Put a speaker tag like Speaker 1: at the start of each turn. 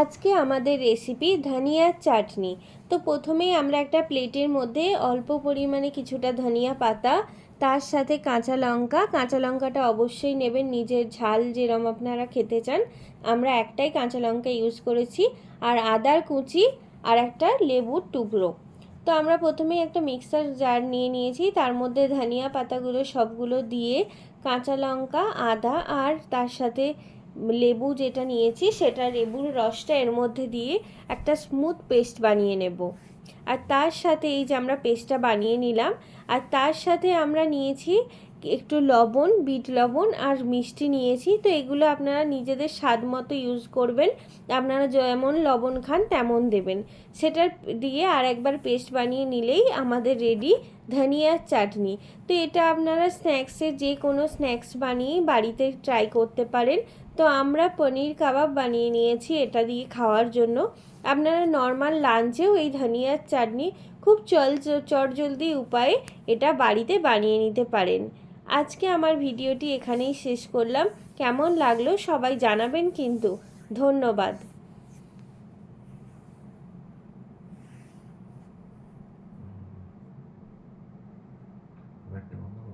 Speaker 1: আজকে আমাদের রেসিপি ধনিয়ার চাটনি। তো প্রথমেই আমরা একটা প্লেটের মধ্যে অল্প পরিমাণে কিছুটা ধনিয়া পাতা, তার সাথে কাঁচা লঙ্কা। কাঁচা লঙ্কাটা অবশ্যই নেবেন, নিজের ঝাল যেরম আপনারা খেতে চান। আমরা একটাই কাঁচা লঙ্কা ইউজ করেছি, আর আদার কুচি আর একটা লেবুর টুকরো। তো আমরা প্রথমেই একটা মিক্সার জার নিয়ে নিয়েছি, তার মধ্যে ধনিয়া পাতাগুলো সবগুলো দিয়ে কাঁচা লঙ্কা, আদা আর তার সাথে লেবু যেটা নিয়েছি সেটা লেবুর রসটা এর মধ্যে দিয়ে একটা স্মুথ পেস্ট বানিয়ে নেব। আর তার সাথে এই যে আমরা পেস্টটা বানিয়ে নিলাম, আর তার সাথে আমরা নিয়েছি একটু লবণ, বিট লবণ আর মিষ্টি নিয়েছি। তো এগুলো আপনারা নিজেদের স্বাদ মতো ইউজ করবেন। আপনারা যেমন লবণ খান তেমন দেবেন। সেটার দিয়ে আর একবার পেস্ট বানিয়ে নিলেই আমাদের রেডি ধনিয়ার চাটনি। তো এটা আপনারা স্ন্যাক্সে যে কোনো স্ন্যাক্স বানিয়ে বাড়িতে ট্রাই করতে পারেন। তো আমরা পনির কাবাব বানিয়ে নিয়েছি এটা দিয়ে খাওয়ার জন্য। আপনারা নর্মাল লাঞ্চেও এই ধনিয়ার চাটনি খুব চল চটজলদি উপায়ে এটা বাড়িতে বানিয়ে নিতে পারেন। আজকে আমার ভিডিওটি এখানেই শেষ করলাম। কেমন লাগল সবাই জানাবেন কিন্তু। ধন্যবাদ।